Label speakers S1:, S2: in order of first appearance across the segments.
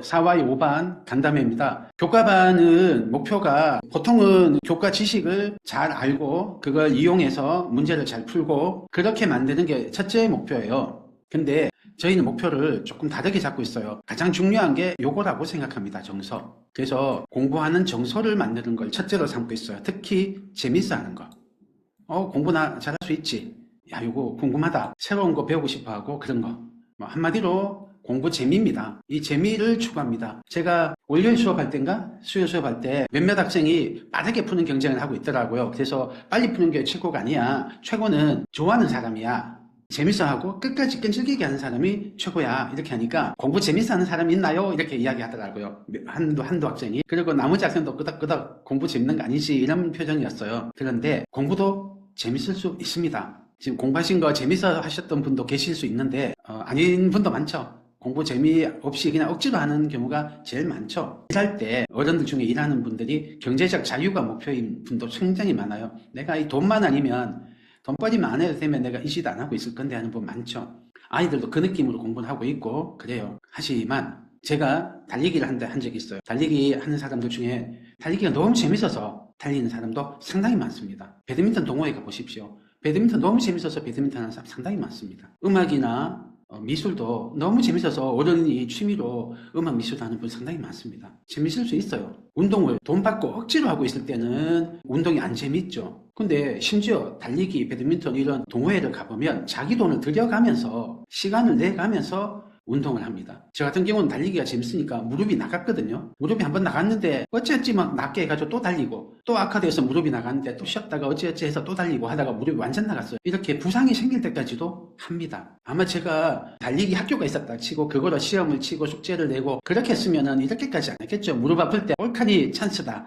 S1: 4와 5반 간담회입니다. 교과반은 목표가 보통은 교과 지식을 잘 알고 그걸 이용해서 문제를 잘 풀고 그렇게 만드는 게 첫째 목표예요. 근데 저희는 목표를 조금 다르게 잡고 있어요. 가장 중요한 게 요거라고 생각합니다. 정서. 그래서 공부하는 정서를 만드는 걸 첫째로 삼고 있어요. 특히 재밌어 하는 거. 어, 공부 나 잘할 수 있지. 야, 요거 궁금하다. 새로운 거 배우고 싶어 하고 그런 거. 뭐 한마디로 공부 재미입니다. 이 재미를 추구합니다. 제가 월요일 수업할 때인가 수요일 수업할 때 몇몇 학생이 빠르게 푸는 경쟁을 하고 있더라고요. 그래서 빨리 푸는 게 최고가 아니야. 최고는 좋아하는 사람이야. 재밌어 하고 끝까지 끈질기게 하는 사람이 최고야. 이렇게 하니까 공부 재밌어 하는 사람이 있나요? 이렇게 이야기 하더라고요. 한두, 한두 학생이. 그리고 나머지 학생도 끄덕끄덕 공부 재밌는 거 아니지? 이런 표정이었어요. 그런데 공부도 재밌을 수 있습니다. 지금 공부하신 거 재밌어 하셨던 분도 계실 수 있는데, 어, 아닌 분도 많죠. 공부 재미없이 그냥 억지로 하는 경우가 제일 많죠. 일할 때 어른들 중에 일하는 분들이 경제적 자유가 목표인 분도 굉장히 많아요. 내가 이 돈만 아니면 돈벌이만 안 해도 되면 내가 이 짓 안 하고 있을 건데 하는 분 많죠. 아이들도 그 느낌으로 공부를 하고 있고 그래요. 하지만 제가 달리기를 한, 한 적이 있어요. 달리기 하는 사람들 중에 달리기가 너무 재밌어서 달리는 사람도 상당히 많습니다. 배드민턴 동호회 가보십시오. 배드민턴 너무 재밌어서 배드민턴 하는 사람 상당히 많습니다. 음악이나 어, 미술도 너무 재밌어서 어른이 취미로 음악 미술 하는 분 상당히 많습니다. 재밌을 수 있어요. 운동을 돈 받고 억지로 하고 있을 때는 운동이 안 재밌죠. 근데 심지어 달리기, 배드민턴 이런 동호회를 가보면 자기 돈을 들여가면서 시간을 내가면서 운동을 합니다. 저 같은 경우는 달리기가 재밌으니까 무릎이 나갔거든요. 무릎이 한번 나갔는데 어찌어찌 막 낫게 해가지고 또 달리고 또 악화돼서 무릎이 나갔는데 또 쉬었다가 어찌어찌 해서 또 달리고 하다가 무릎이 완전 나갔어요. 이렇게 부상이 생길 때까지도 합니다. 아마 제가 달리기 학교가 있었다 치고 그거로 시험을 치고 숙제를 내고 그렇게 했으면은 이렇게까지 안 했겠죠. 무릎 아플 때 올칸이 찬스다.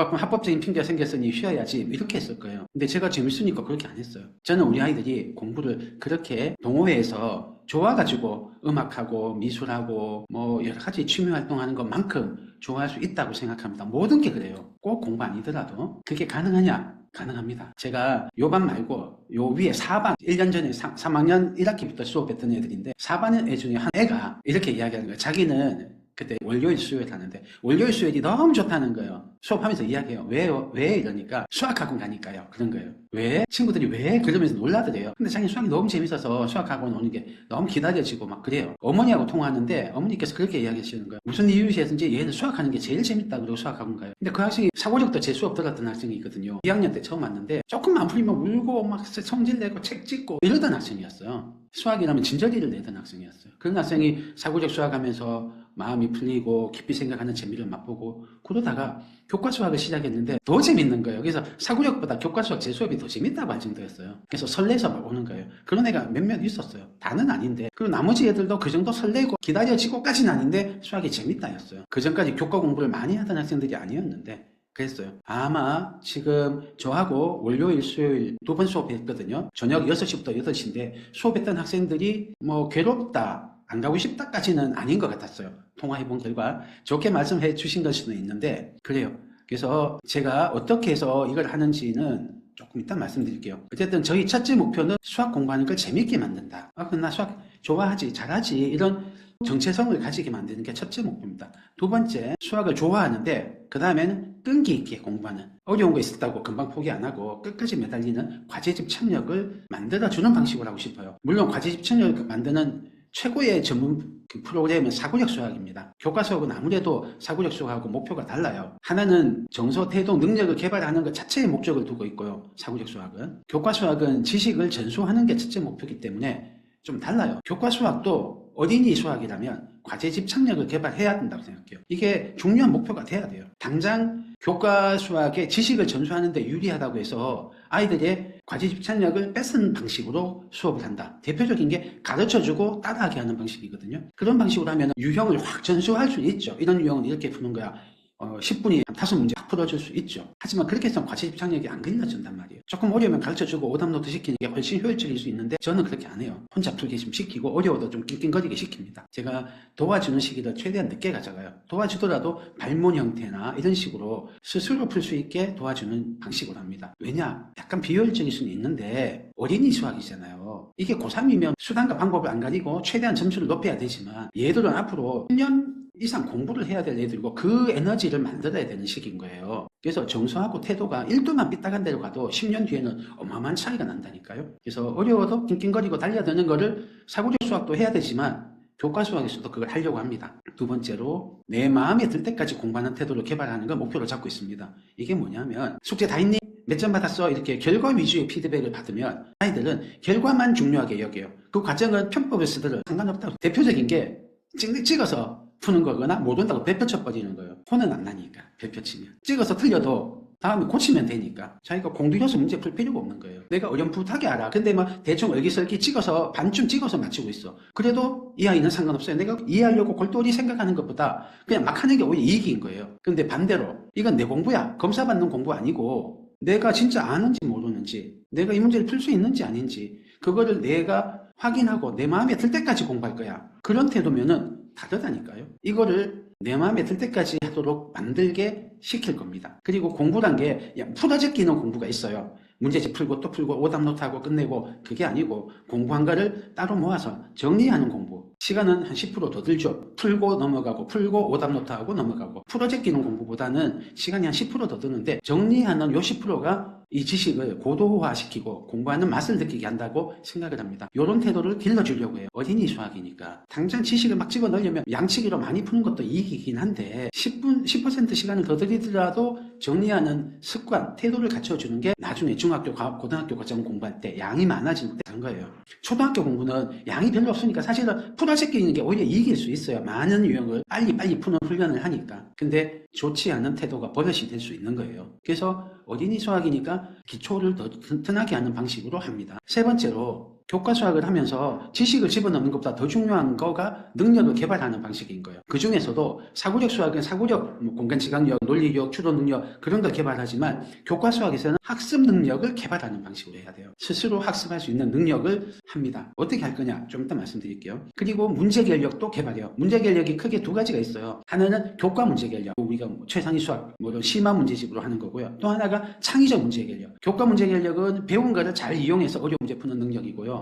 S1: 아프면 합법적인 핑계가 생겼으니 쉬어야지 이렇게 했을 거예요. 근데 제가 재밌으니까 그렇게 안 했어요. 저는 우리 아이들이 공부를 그렇게 동호회에서 좋아가지고 음악하고 미술하고 뭐 여러 가지 취미 활동하는 것만큼 좋아할 수 있다고 생각합니다. 모든 게 그래요. 꼭 공부 아니더라도 그게 가능하냐? 가능합니다. 제가 요반 말고 요 위에 4반 1년 전에 3, 3학년 1학기부터 수업했던 애들인데 4반 애 중에 한 애가 이렇게 이야기하는 거예요. 자기는 그때 월요일 수요일 하는데 월요일 수요일이 너무 좋다는 거예요. 수업하면서 이야기해요. 왜요? 왜 이러니까 수학학원 가니까요. 그런 거예요. 왜? 친구들이 왜? 그러면서 놀라더래요. 근데 자기 수학이 너무 재밌어서 수학학원 오는 게 너무 기다려지고 막 그래요. 어머니하고 통화하는데 어머니께서 그렇게 이야기하시는 거예요. 무슨 이유에서인지 얘는 수학하는 게 제일 재밌다 그러고 수학학원 가요. 근데 그 학생이 사고력도 제 수업 들었던 학생이 있거든요. 2학년 때 처음 왔는데 조금만 풀리면 울고 막 성질 내고 책 찍고 이러던 학생이었어요. 수학이라면 진저리를 내던 학생이었어요. 그런 학생이 사고력 수학하면서 마음이 풀리고 깊이 생각하는 재미를 맛보고 그러다가 교과 수학을 시작했는데 더 재밌는 거예요. 그래서 사고력보다 교과 수학 제 수업이 더 재밌다고 할 정도였어요. 그래서 설레서 막 오는 거예요. 그런 애가 몇몇 있었어요. 다는 아닌데 그리고 나머지 애들도 그 정도 설레고 기다려지고까지는 아닌데 수학이 재밌다였어요. 그 전까지 교과 공부를 많이 하던 학생들이 아니었는데 그랬어요. 아마 지금 저하고 월요일, 수요일 두 번 수업했거든요. 저녁 6시부터 8시인데 수업했던 학생들이 뭐 괴롭다, 안 가고 싶다까지는 아닌 것 같았어요. 통화해 본 결과 좋게 말씀해 주신 걸 수도 있는데 그래요. 그래서 제가 어떻게 해서 이걸 하는지는 조금 이따 말씀드릴게요. 어쨌든 저희 첫째 목표는 수학 공부하는 걸 재밌게 만든다. 아, 그럼 나 수학 좋아하지, 잘하지 이런 정체성을 가지게 만드는 게 첫째 목표입니다. 두 번째, 수학을 좋아하는데 그 다음에는 끈기 있게 공부하는 어려운 거 있었다고 금방 포기 안 하고 끝까지 매달리는 과제 집착력을 만들어주는 방식으로 하고 싶어요. 물론 과제 집착력을 만드는 최고의 전문 그 프로그램은 사고력 수학입니다. 교과 수학은 아무래도 사고력 수학하고 목표가 달라요. 하나는 정서, 태도, 능력을 개발하는 것 자체의 목적을 두고 있고요. 사고력 수학은. 교과 수학은 지식을 전수하는 게 첫째 목표이기 때문에 좀 달라요. 교과 수학도 어린이 수학이라면 과제 집착력을 개발해야 된다고 생각해요. 이게 중요한 목표가 돼야 돼요. 당장 교과 수학의 지식을 전수하는데 유리하다고 해서 아이들의 과제 집착력을 뺏은 방식으로 수업을 한다. 대표적인 게 가르쳐주고 따라하게 하는 방식이거든요. 그런 방식으로 하면 유형을 확 전수할 수 있죠. 이런 유형은 이렇게 푸는 거야. 어, 10분이 한 5문제 확 풀어줄 수 있죠. 하지만 그렇게 해서 과제 집착력이 안 길러진단 말이에요. 조금 어려우면 가르쳐주고 오답노트 시키는 게 훨씬 효율적일 수 있는데 저는 그렇게 안 해요. 혼자 풀게 좀 시키고 어려워도 좀 낑낑거리게 시킵니다. 제가 도와주는 시기를 최대한 늦게 가져가요. 도와주더라도 발문 형태나 이런 식으로 스스로 풀 수 있게 도와주는 방식으로 합니다. 왜냐? 약간 비효율적일 수는 있는데 어린이 수학이잖아요. 이게 고3이면 수단과 방법을 안 가리고 최대한 점수를 높여야 되지만 얘들은 앞으로 1년 이상 공부를 해야 될 애들이고 그 에너지를 만들어야 되는 시기인 거예요. 그래서 정서하고 태도가 1도만 삐딱한 데로 가도 10년 뒤에는 어마어마한 차이가 난다니까요. 그래서 어려워도 낑낑거리고 달려드는 거를 사고력 수학도 해야 되지만 교과 수학에서도 그걸 하려고 합니다. 두 번째로 내 마음에 들 때까지 공부하는 태도를 개발하는 걸 목표로 잡고 있습니다. 이게 뭐냐면 숙제 다 했니? 몇 점 받았어? 이렇게 결과 위주의 피드백을 받으면 아이들은 결과만 중요하게 여겨요. 그 과정은 편법을 쓰더라도 상관없다고. 대표적인 게 찍, 찍어서 푸는 거거나 모른다고 별표 쳐 버리는 거예요. 혼은 안 나니까 별표 치면. 찍어서 틀려도 다음에 고치면 되니까 자기가 공들여서 문제 풀 필요가 없는 거예요. 내가 어렴풋하게 알아. 근데 막 대충 얼기설기 찍어서 반쯤 찍어서 맞추고 있어. 그래도 이 아이는 상관없어요. 내가 이해하려고 골똘히 생각하는 것보다 그냥 막 하는 게 오히려 이익인 거예요. 근데 반대로 이건 내 공부야. 검사 받는 공부 아니고 내가 진짜 아는지 모르는지 내가 이 문제를 풀 수 있는지 아닌지 그거를 내가 확인하고 내 마음에 들 때까지 공부할 거야. 그런 태도면은 다르다니까요. 이거를 내 마음에 들 때까지 하도록 만들게 시킬 겁니다. 그리고 공부란 게 풀어제끼는 공부가 있어요. 문제집 풀고 또 풀고 오답노트하고 끝내고 그게 아니고 공부한 거를 따로 모아서 정리하는 공부. 시간은 한 10%더 들죠. 풀고 넘어가고 풀고 오답노트하고 넘어가고 풀어제끼는 공부보다는 시간이 한 10%더 드는데 정리하는 요 10%가 이 지식을 고도화시키고 공부하는 맛을 느끼게 한다고 생각을 합니다. 이런 태도를 길러주려고 해요. 어린이 수학이니까. 당장 지식을 막 집어넣으려면 양치기로 많이 푸는 것도 이익이긴 한데 10분, 10% 시간을 더 들이더라도 정리하는 습관, 태도를 갖춰주는 게 나중에 중학교, 과- 고등학교 과정 공부할 때 양이 많아질 때한 거예요. 초등학교 공부는 양이 별로 없으니까 사실은 풀어 제끼는 게 오히려 이익일 수 있어요. 많은 유형을 빨리빨리 푸는 훈련을 하니까. 근데 좋지 않은 태도가 버릇이 될 수 있는 거예요. 그래서 어린이 수학이니까 기초를 더 튼튼하게 하는 방식으로 합니다. 세 번째로 교과 수학을 하면서 지식을 집어넣는 것보다 더 중요한 거가 능력을 개발하는 방식인 거예요. 그 중에서도 사고력 수학은 사고력, 뭐 공간 지각력, 논리력, 추론 능력 그런 걸 개발하지만 교과 수학에서는 학습 능력을 개발하는 방식으로 해야 돼요. 스스로 학습할 수 있는 능력을 합니다. 어떻게 할 거냐? 좀 이따 말씀드릴게요. 그리고 문제 결력도 개발해요. 문제 결력이 크게 두 가지가 있어요. 하나는 교과 문제 결력, 우리가 뭐 최상위 수학, 뭐 이런 심화 문제집으로 하는 거고요. 또 하나가 창의적 문제 결력. 교과 문제 결력은 배운 거를 잘 이용해서 어려운 문제 푸는 능력이고요.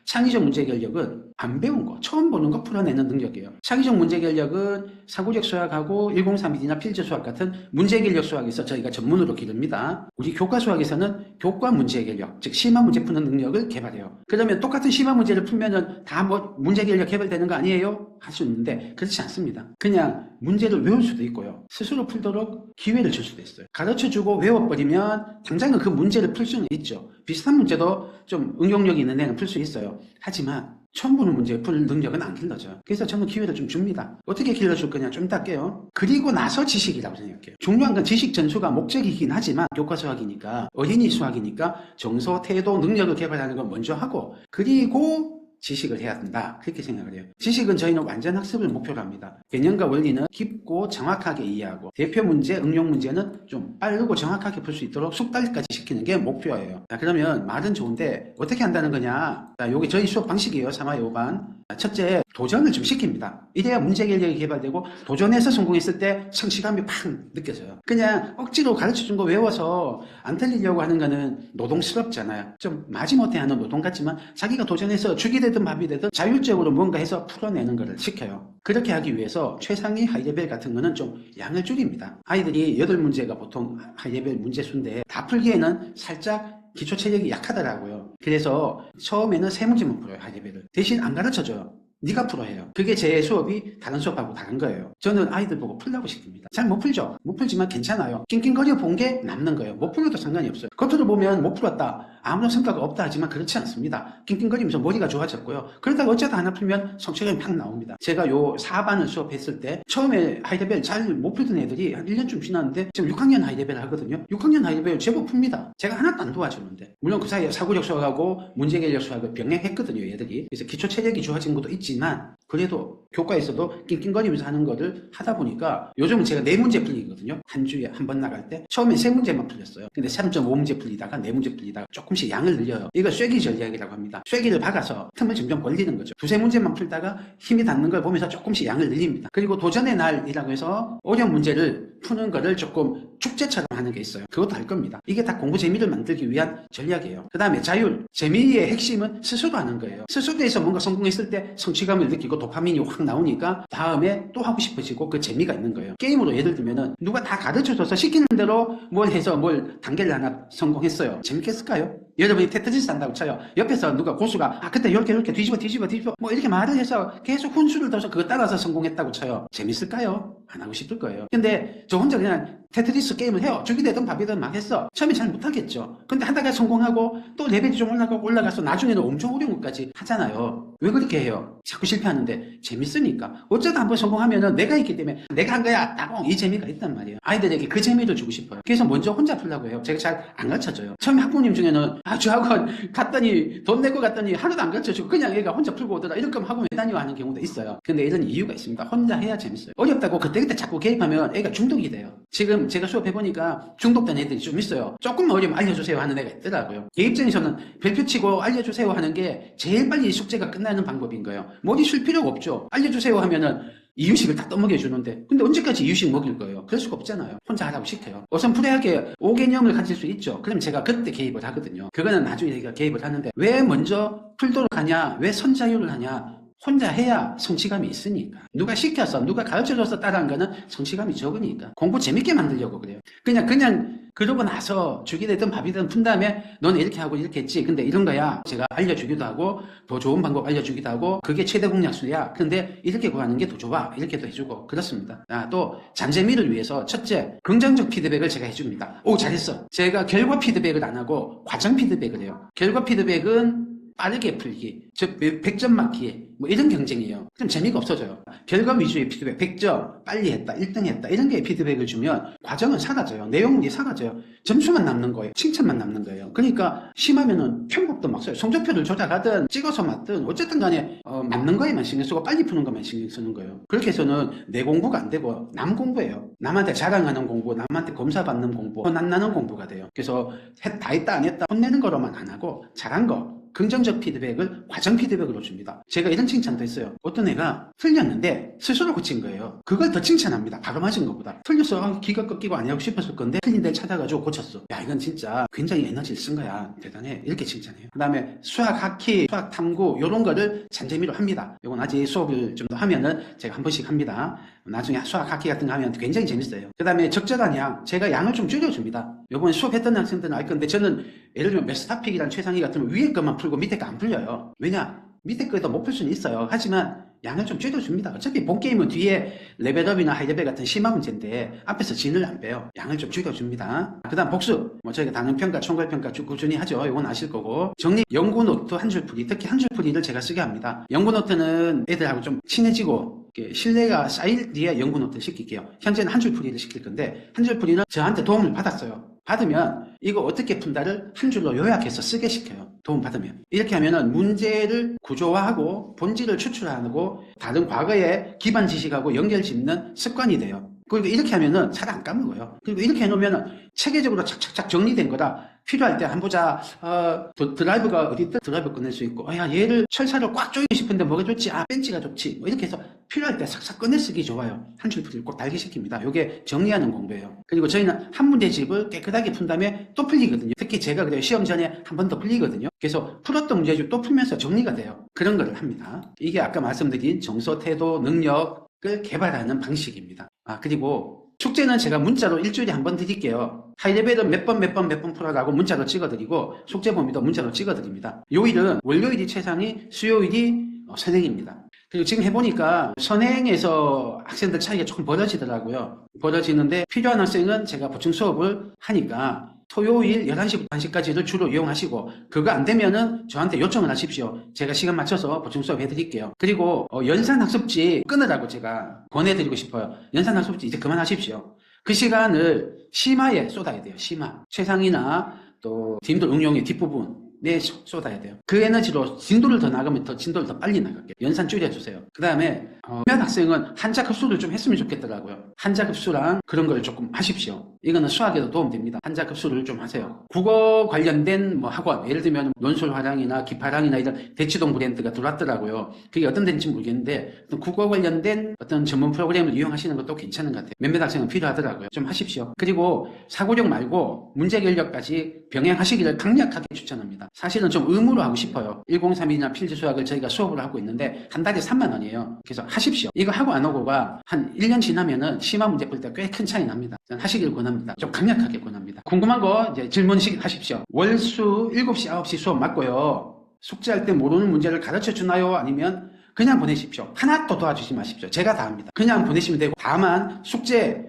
S1: 창의적 문제 결력은 안 배운 거, 처음 보는 거 풀어내는 능력이에요. 창의적 문제 결력은 사고력 수학하고 1031이나 필즈 수학 같은 문제 결력 수학에서 저희가 전문으로 기릅니다. 우리 교과 수학에서는 교과 문제 결력, 즉 심화 문제 푸는 능력을 개발해요. 그러면 똑같은 심화 문제를 풀면은 다 뭐 문제 결력 개발되는 거 아니에요? 할 수 있는데 그렇지 않습니다. 그냥 문제를 외울 수도 있고요. 스스로 풀도록 기회를 줄 수도 있어요. 가르쳐주고 외워버리면 당장은 그 문제를 풀 수는 있죠. 비슷한 문제도 좀 응용력이 있는 애는 풀 수 있어요. 하지만 보는 문제 풀 능력은 안 길러져요. 그래서 저는 기회를 좀 줍니다. 어떻게 길러줄 거냐 좀 할게요. 그리고 나서 지식이라고 생각해요. 중요한 건 지식 전수가 목적이긴 하지만 교과 수학이니까 어린이 수학이니까 정서, 태도, 능력을 개발하는 건 먼저 하고 그리고 지식을 해야 된다. 그렇게 생각을 해요. 지식은 저희는 완전 학습을 목표로 합니다. 개념과 원리는 깊고 정확하게 이해하고 대표 문제, 응용 문제는 좀 빠르고 정확하게 풀 수 있도록 숙달까지 시키는 게 목표예요. 자, 그러면 말은 좋은데 어떻게 한다는 거냐? 자, 요게 저희 수업 방식이에요. 3화 5반. 첫째, 도전을 좀 시킵니다. 이래야 문제 결력이 개발되고 도전해서 성공했을 때 성취감이 팍 느껴져요. 그냥 억지로 가르쳐 준 거 외워서 안 틀리려고 하는 거는 노동스럽잖아요. 좀 마지못해 하는 노동 같지만 자기가 도전해서 죽이 되든 밥이 되든 자율적으로 뭔가 해서 풀어내는 거를 시켜요. 그렇게 하기 위해서 최상위 하이레벨 같은 거는 좀 양을 줄입니다. 아이들이 8문제가 보통 하이레벨 문제 수인데 다 풀기에는 살짝 기초 체력이 약하더라고요. 그래서 처음에는 세 문제만 풀어요, 하이레벨을. 대신 안 가르쳐줘요. 네가 풀어 해요. 그게 제 수업이 다른 수업하고 다른 거예요. 저는 아이들 보고 풀라고 시킵니다. 잘 못 풀죠? 못 풀지만 괜찮아요. 낑낑거려 본 게 남는 거예요. 못 풀어도 상관이 없어요. 겉으로 보면 못 풀었다. 아무런 성과가 없다 하지만 그렇지 않습니다. 낑낑거리면서 머리가 좋아졌고요. 그러다가 어쩌다 하나 풀면 성취감이 팍 나옵니다. 제가 요 4반을 수업했을 때 처음에 하이레벨 잘 못 풀던 애들이 한 1년쯤 지났는데 지금 6학년 하이레벨 하거든요. 6학년 하이레벨 제법 풉니다. 제가 하나도 안 도와주는데. 물론 그 사이에 사고력 수학하고 문제결력 수학을 병행했거든요. 얘들이. 그래서 기초 체력이 좋아진 것도 있지만 그래도 교과에서도 낑낑거리면서 하는 거를 하다 보니까 요즘은 제가 네 문제 풀리거든요. 한 주에 한 번 나갈 때 처음에 세 문제만 풀렸어요. 근데 3.5문제 풀리다가 네 문제 풀리다가 조금씩 양을 늘려요. 이거 쐐기 전략이라고 합니다. 쐐기를 박아서 틈을 점점 벌리는 거죠. 두세 문제만 풀다가 힘이 닿는 걸 보면서 조금씩 양을 늘립니다. 그리고 도전의 날이라고 해서 어려운 문제를 푸는 거를 조금 축제처럼 하는 게 있어요. 그것도 할 겁니다. 이게 다 공부 재미를 만들기 위한 전략이에요. 그 다음에 자율. 재미의 핵심은 스스로 하는 거예요. 스스로에서 뭔가 성공했을 때 성취감을 느끼고 도파민이 확 나오니까 다음에 또 하고 싶어지고 그 재미가 있는 거예요. 게임으로 예를 들면은 누가 다 가르쳐줘서 시키는 대로 뭘 해서 뭘 단계를 하나 성공했어요. 재밌겠을까요? 여러분이 테트리스 한다고 쳐요. 옆에서 누가 고수가 아 그때 이렇게 이렇게 뒤집어 뒤집어 뒤집어 뭐 이렇게 말을 해서 계속 훈수를 둬서 그거 따라서 성공했다고 쳐요. 재밌을까요? 안 하고 싶을 거예요. 근데 저 혼자 그냥 테트리스 게임을 해요. 죽이 되든 밥이 되든 막 했어. 처음에 잘 못하겠죠. 근데 하다가 성공하고 또 레벨이 좀 올라가고 올라가서 나중에는 엄청 어려운 것까지 하잖아요. 왜 그렇게 해요? 자꾸 실패하는데 재밌으니까. 어쩌다 한번 성공하면 은 내가 있기 때문에 내가 한 거야. 따봉 이 재미가 있단 말이에요. 아이들에게 그 재미를 주고 싶어요. 그래서 먼저 혼자 풀라고 해요. 제가 잘 안 가르쳐줘요. 처음에 학부모님 중에는 아, 저 학원 갔더니 돈 내고 갔더니 하나도 안 가르쳐주고 그냥 얘가 혼자 풀고 오더라. 이럴 거면 학원 왜 다니고 하는 경우도 있어요. 근데 이런 이유가 있습니다. 혼자 해야 재밌어요. 어렵다고 그때그때 자꾸 개입하면 애가 중독이 돼요. 지금 제가 수업해보니까 중독된 애들이 좀 있어요. 조금만 어려면 알려주세요 하는 애가 있더라고요. 개입증에서는 별표 치고 알려주세요 하는 게 제일 빨리 숙제가 끝나 는 방법인 거예요. 머리 쉴 필요가 없죠. 알려주세요 하면은 이유식을 다 떠먹여 주는데 근데 언제까지 이유식 먹일 거예요? 그럴 수가 없잖아요. 혼자 하라고 시켜요. 어선풀이하게 5개념을 가질 수 있죠. 그럼 제가 그때 개입을 하거든요. 그거는 나중에 제가 개입을 하는데 왜 먼저 풀도록 하냐? 왜 선자율을 하냐? 혼자 해야 성취감이 있으니까. 누가 시켜서, 누가 가르쳐줘서 따라한 거는 성취감이 적으니까. 공부 재밌게 만들려고 그래요. 그냥, 그냥, 그러고 나서 죽이 되든 밥이 되든 푼 다음에 너는 이렇게 하고 이렇게 했지. 근데 이런 거야. 제가 알려주기도 하고, 더 좋은 방법 알려주기도 하고, 그게 최대 공약수야. 근데 이렇게 구하는 게 더 좋아. 이렇게도 해주고. 그렇습니다. 아, 또, 잔재미를 위해서 첫째, 긍정적 피드백을 제가 해줍니다. 오, 잘했어. 제가 결과 피드백을 안 하고, 과정 피드백을 해요. 결과 피드백은 빠르게 풀기, 즉 100점 맞기 뭐 이런 경쟁이에요. 그럼 재미가 없어져요. 결과 위주의 피드백, 100점 빨리 했다, 1등 했다 이런 게 피드백을 주면 과정은 사라져요. 내용이 사라져요. 점수만 남는 거예요. 칭찬만 남는 거예요. 그러니까 심하면은 편법도 막 써요. 성적표를 조작하든 찍어서 맞든 어쨌든 간에 어, 맞는 거에만 신경 쓰고 빨리 푸는 것만 신경 쓰는 거예요. 그렇게 해서는 내 공부가 안 되고 남 공부예요. 남한테 자랑하는 공부, 남한테 검사받는 공부, 혼난나는 공부가 돼요. 그래서 했- 다 했다 안 했다 혼내는 거로만 안 하고 잘한 거 긍정적 피드백을 과정 피드백으로 줍니다. 제가 이런 칭찬도 했어요. 어떤 애가 틀렸는데 스스로 고친 거예요. 그걸 더 칭찬합니다. 바로 맞은 것보다. 틀렸어. 아, 기가 꺾이고 안 하고 싶었을 건데 틀린 데를 찾아가지고 고쳤어. 야 이건 진짜 굉장히 에너지를 쓴 거야. 대단해. 이렇게 칭찬해요. 그 다음에 수학 학기, 수학 탐구 이런 거를 잔재미로 합니다. 이건 아직 수업을 좀 더 하면은 제가 한 번씩 합니다. 나중에 수학 학기 같은 거 하면 굉장히 재밌어요. 그 다음에 적절한 양. 제가 양을 좀 줄여줍니다. 요번에 수업했던 학생들은 알 건데 저는 예를 들면 메스타픽이란 최상위 같으면 위에 것만 풀고 밑에 거 안 풀려요. 왜냐? 밑에 거에도 못풀 수는 있어요. 하지만 양을 좀 줄여줍니다. 어차피 본 게임은 뒤에 레벨업이나 하이레벨 같은 심화 문 제인데 앞에서 진을 안 빼요. 양을 좀 줄여줍니다. 그 다음 복습. 뭐 저희가 단원평가, 총괄평가 쭉 꾸준히 하죠. 이건 아실 거고. 정리, 연구 노트 한 줄 풀이. 특히 한 줄 풀이를 제가 쓰게 합니다. 연구 노트는 애들하고 좀 친해지고 신뢰가 쌓일 뒤에 연구 노트를 시킬게요. 현재는 한 줄 풀이를 시킬 건데 한 줄 풀이는 저한테 도움을 받았어요. 받으면 이거 어떻게 푼다를 한 줄로 요약해서 쓰게 시켜요. 도움 받으면. 이렇게 하면은 문제를 구조화하고 본질을 추출하고 다른 과거의 기반 지식하고 연결 짓는 습관이 돼요. 그리고 이렇게 하면은 잘 안 까먹어요. 그리고 이렇게 해놓으면은 체계적으로 착착착 정리된 거다. 필요할 때한 보자. 어, 드- 드라이브가 어디 있다? 드라이브 꺼낼 수 있고. 어, 야, 얘를 철사를 꽉 조이고 싶은데 뭐가 좋지? 아, 벤치가 좋지. 뭐 이렇게 해서 필요할 때 싹싹 꺼내 쓰기 좋아요. 한 줄 풀이를 꼭 달게 시킵니다. 이게 정리하는 공부예요. 그리고 저희는 한 문제집을 깨끗하게 푼 다음에 또 풀리거든요. 특히 제가 그래요. 시험 전에 한 번 더 풀리거든요. 그래서 풀었던 문제집 또 풀면서 정리가 돼요. 그런 거를 합니다. 이게 아까 말씀드린 정서, 태도, 능력을 개발하는 방식입니다. 아, 그리고 숙제는 제가 문자로 일주일에 한 번 드릴게요. 하이레벨은 몇 번, 몇 번, 몇 번 풀어가고 문자로 찍어드리고 숙제 범위도 문자로 찍어드립니다. 요일은 월요일이 최상위, 수요일이 어, 선행입니다. 그리고 지금 해보니까 선행에서 학생들 차이가 조금 벌어지더라고요. 벌어지는데 필요한 학생은 제가 보충 수업을 하니까 토요일 11시부터 1시까지를 주로 이용하시고 그거 안 되면은 저한테 요청을 하십시오. 제가 시간 맞춰서 보충 수업 해드릴게요. 그리고 어, 연산 학습지 끊으라고 제가 권해드리고 싶어요. 연산 학습지 이제 그만하십시오. 그 시간을 심화에 쏟아야 돼요. 심화. 최상이나 또 팀들 응용의 뒷부분 내 쏟아야 돼요. 그 에너지로 진도를 더 나가면 더 진도를 더 빨리 나갈게요. 연산 줄여주세요. 그 다음에 어, 면 학생은 한자 급수를 좀 했으면 좋겠더라고요. 한자 급수랑 그런 걸 조금 하십시오. 이거는 수학에도 도움됩니다. 한자 급수를 좀 하세요. 국어 관련된 뭐 학원, 예를 들면 논술화랑이나 기파랑이나 이런 대치동 브랜드가 들어왔더라고요. 그게 어떤 데인지 모르겠는데 국어 관련된 어떤 전문 프로그램을 이용하시는 것도 괜찮은 것 같아요. 몇몇 학생은 필요하더라고요. 좀 하십시오. 그리고 사고력 말고 문제 결력까지 병행하시기를 강력하게 추천합니다. 사실은 좀 의무로 하고 싶어요. 1031이나 필지 수학을 저희가 수업을 하고 있는데 한 달에 3만 원이에요. 그래서 하십시오. 이거 하고 안 하고가 한 1년 지나면은 심화 문제 풀 때 꽤 큰 차이 납니다. 하시길 권합니다. 좀 강력하게 권합니다. 궁금한 거 이제 질문식 하십시오. 월수 7시, 9시 수업 맞고요. 숙제할 때 모르는 문제를 가르쳐 주나요? 아니면 그냥 보내십시오. 하나도 도와주지 마십시오. 제가 다 합니다. 그냥 보내시면 되고 다만 숙제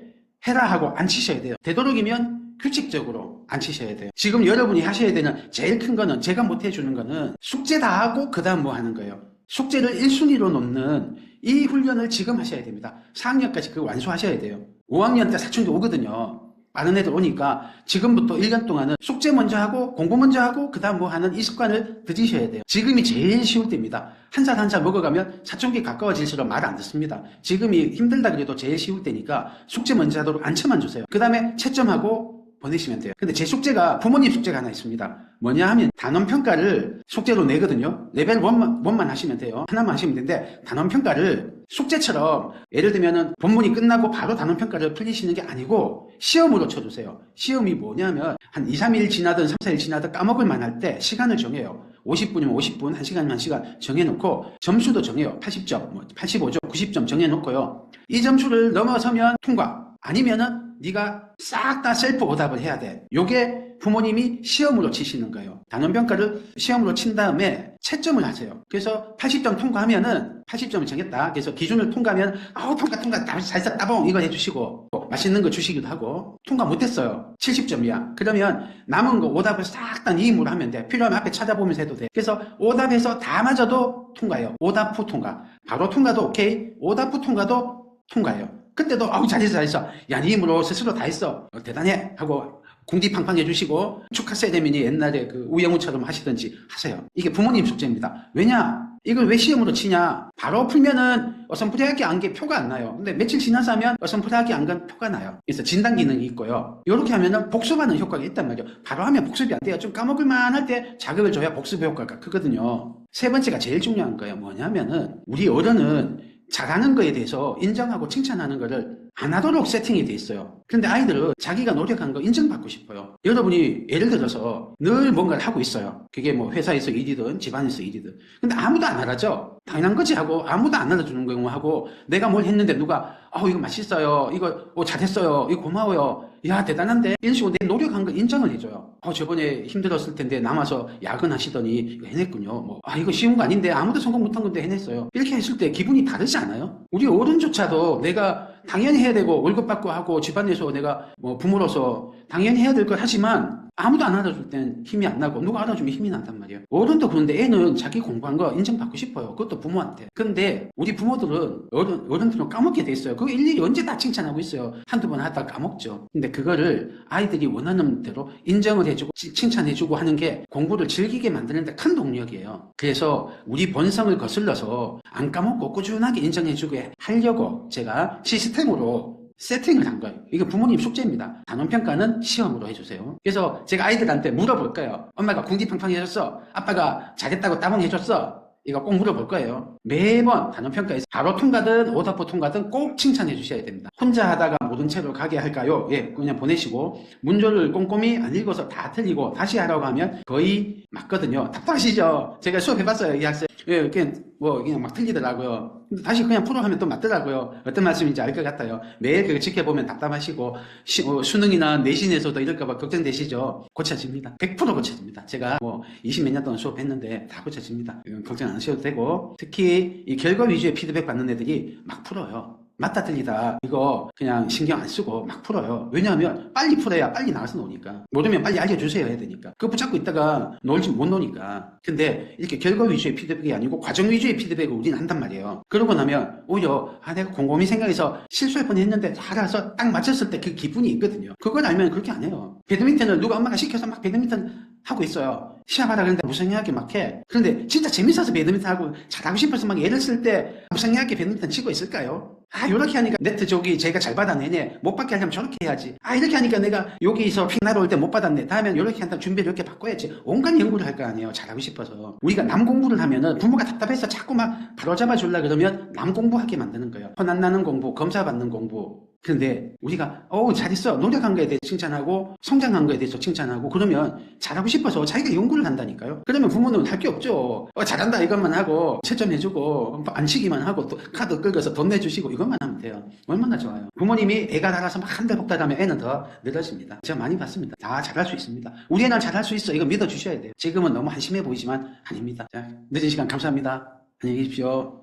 S1: 해라 하고 안 치셔야 돼요. 되도록이면 규칙적으로 안 치셔야 돼요. 지금 여러분이 하셔야 되는 제일 큰 거는 제가 못 해주는 거는 숙제 다 하고 그 다음 뭐 하는 거예요. 숙제를 1순위로 놓는 이 훈련을 지금 하셔야 됩니다. 4학년까지 그거 완수하셔야 돼요. 5학년 때 사춘기 오거든요. 많은 애들 오니까 지금부터 1년 동안은 숙제 먼저 하고 공부 먼저 하고 그 다음 뭐 하는 이 습관을 들이셔야 돼요. 지금이 제일 쉬울 때입니다. 한 살 한 살 먹어가면 사춘기 가까워질수록 말 안 듣습니다. 지금이 힘들다 그래도 제일 쉬울 때니까 숙제 먼저 하도록 안쳐만 주세요. 그 다음에 채점하고 보내시면 돼요. 근데 제 숙제가 부모님 숙제가 하나 있습니다. 뭐냐 하면 단원 평가를 숙제로 내거든요. 레벨 1만, 1만 하시면 돼요. 하나만 하시면 되는데 단원 평가를 숙제처럼 예를 들면은 본문이 끝나고 바로 단원 평가를 풀리시는 게 아니고 시험으로 쳐주세요. 시험이 뭐냐면 한 2, 3일 지나든 3, 4일 지나든 까먹을 만할 때 시간을 정해요. 50분이면 50분, 1시간이면 1시간 정해놓고 점수도 정해요. 80점, 뭐 85점, 90점 정해놓고요. 이 점수를 넘어서면 통과. 아니면은 네가 싹 다 셀프 오답을 해야 돼. 요게 부모님이 시험으로 치시는 거예요. 단원평가를 시험으로 친 다음에 채점을 하세요. 그래서 80점 통과하면은 80점을 정했다. 그래서 기준을 통과하면 아우 통과 통과 살짝 따봉 이거 해주시고 뭐 맛있는 거 주시기도 하고 통과 못했어요. 70점이야. 그러면 남은 거 오답을 싹 다 이임으로 하면 돼. 필요하면 앞에 찾아보면서 해도 돼. 그래서 오답해서 다 맞아도 통과해요. 오답 후 통과. 바로 통과도 오케이. 오답 후 통과도 통과해요. 그때도 아우 잘했어 잘했어. 야네 힘으로 스스로 다 했어. 어, 대단해. 하고 궁디팡팡 해주시고 축하 세레미니 옛날에 그 우영우처럼 하시든지 하세요. 이게 부모님 숙제입니다. 왜냐? 이걸 왜 시험으로 치냐? 바로 풀면은 어선프레하게 안게 표가 안 나요. 근데 며칠 지나서 하면 어선프레하게 안간 표가 나요. 그래서 진단 기능이 있고요. 이렇게 하면은 복습하는 효과가 있단 말이에요. 바로 하면 복습이 안 돼요. 좀 까먹을만 할 때 자극을 줘야 복습 효과가 크거든요. 세 번째가 제일 중요한 거예요. 뭐냐면은 우리 어른은 잘하는 거에 대해서 인정하고 칭찬하는 거를 안 하도록 세팅이 돼 있어요. 그런데 아이들은 자기가 노력한 거 인정받고 싶어요. 여러분이 예를 들어서 늘 뭔가를 하고 있어요. 그게 뭐 회사에서 일이든 집안에서 일이든. 근데 아무도 안 알아줘. 당연한 거지 하고 아무도 안 알아주는 경우하고 내가 뭘 했는데 누가 어 이거 맛있어요. 이거 어, 잘했어요. 이거 고마워요. 야 대단한데 이런 식으로 내 노력한 거 인정을 해줘요. 어 저번에 힘들었을 텐데 남아서 야근하시더니 이거 해냈군요. 뭐 아 이거 쉬운 거 아닌데 아무도 성공 못한 건데 해냈어요. 이렇게 했을 때 기분이 다르지 않아요? 우리 어른조차도 내가 당연히 해야 되고 월급 받고 하고 집안에서 내가 뭐 부모로서 당연히 해야 될걸 하지만 아무도 안 알아줄 땐 힘이 안 나고 누가 알아주면 힘이 난단 말이에요. 어른도 그런데 애는 자기 공부한 거 인정받고 싶어요. 그것도 부모한테. 근데 우리 부모들은 어른, 어른들은 까먹게 돼 있어요. 그거 일일이 언제 다 칭찬하고 있어요. 한두 번 하다 까먹죠. 근데 그거를 아이들이 원하는 대로 인정을 해주고 치- 칭찬해주고 하는 게 공부를 즐기게 만드는 데 큰 동력이에요. 그래서 우리 본성을 거슬러서 안 까먹고 꾸준하게 인정해주게 하려고 제가 시스템으로 세팅을 한 거예요. 이게 부모님 숙제입니다. 단원평가는 시험으로 해주세요. 그래서 제가 아이들한테 물어볼 거예요. 엄마가 궁디팡팡 해줬어. 아빠가 잘했다고 따봉 해줬어. 이거 꼭 물어볼 거예요. 매번 단원평가에서 바로 통과든 오답부 통과든 꼭 칭찬해 주셔야 됩니다. 혼자 하다가 모든 채로 가게 할까요? 예, 그냥 보내시고 문조를 꼼꼼히 안 읽어서 다 틀리고 다시 하라고 하면 거의 맞거든요. 답답하시죠? 제가 수업해봤어요, 이 학생. 예, 그냥 뭐 그냥 막 틀리더라고요. 근데 다시 그냥 풀어 하면 또 맞더라고요. 어떤 말씀인지 알 것 같아요. 매일 그거 지켜보면 답답하시고 시- 어, 수능이나 내신에서도 이럴까봐 걱정되시죠? 고쳐집니다. 100% 고쳐집니다. 제가 뭐 20 몇 년 동안 수업했는데 다 고쳐집니다. 걱정 안 하셔도 되고 특히 이 결과 위주의 피드백 받는 애들이 막 풀어요. 맞다 틀리다. 이거 그냥 신경 안 쓰고 막 풀어요. 왜냐하면 빨리 풀어야 빨리 나가서 노니까. 모르면 빨리 알려주세요 해야 되니까. 그거 붙잡고 있다가 놀지 못 노니까. 근데 이렇게 결과 위주의 피드백이 아니고 과정 위주의 피드백을 우리는 한단 말이에요. 그러고 나면 오히려 아 내가 곰곰이 생각해서 실수할 뻔했는데 알아서 딱 맞췄을 때 그 기분이 있거든요. 그걸 알면 그렇게 안 해요. 배드민턴을 누가 엄마가 시켜서 막 배드민턴 하고 있어요. 시합하라 그러는데 무성의하게 막 해. 그런데 진짜 재밌어서 배드민턴 하고 잘하고 싶어서 막 애를 쓸 때 무성의하게 배드민턴 치고 있을까요? 아, 요렇게 하니까 네트 저기 제가 잘 받아내네. 못 받게 하려면 저렇게 해야지. 아, 이렇게 하니까 내가 여기서 픽 날아올 때 못 받았네. 다음엔 요렇게 한다 준비를 이렇게 바꿔야지. 온갖 연구를 할 거 아니에요. 잘하고 싶어서. 우리가 남 공부를 하면은 부모가 답답해서 자꾸 막 바로잡아 줄라 그러면 남 공부하게 만드는 거예요. 혼안 나는 공부, 검사 받는 공부. 근데 우리가 어우 잘했어. 노력한 거에 대해 칭찬하고 성장한 거에 대해서 칭찬하고 그러면 잘하고 싶어서 자기가 연구를 한다니까요. 그러면 부모는 할 게 없죠. 어, 잘한다 이것만 하고 채점해주고 안 치기만 하고 또 카드 긁어서 돈 내주시고 이것만 하면 돼요. 얼마나 좋아요. 부모님이 애가 달아서 막한달 복달하면 애는 더 늘어집니다. 제가 많이 봤습니다. 다 잘할 수 있습니다. 우리 애는 잘할 수 있어. 이거 믿어주셔야 돼요. 지금은 너무 한심해 보이지만 아닙니다. 자 늦은 시간 감사합니다. 안녕히 계십시오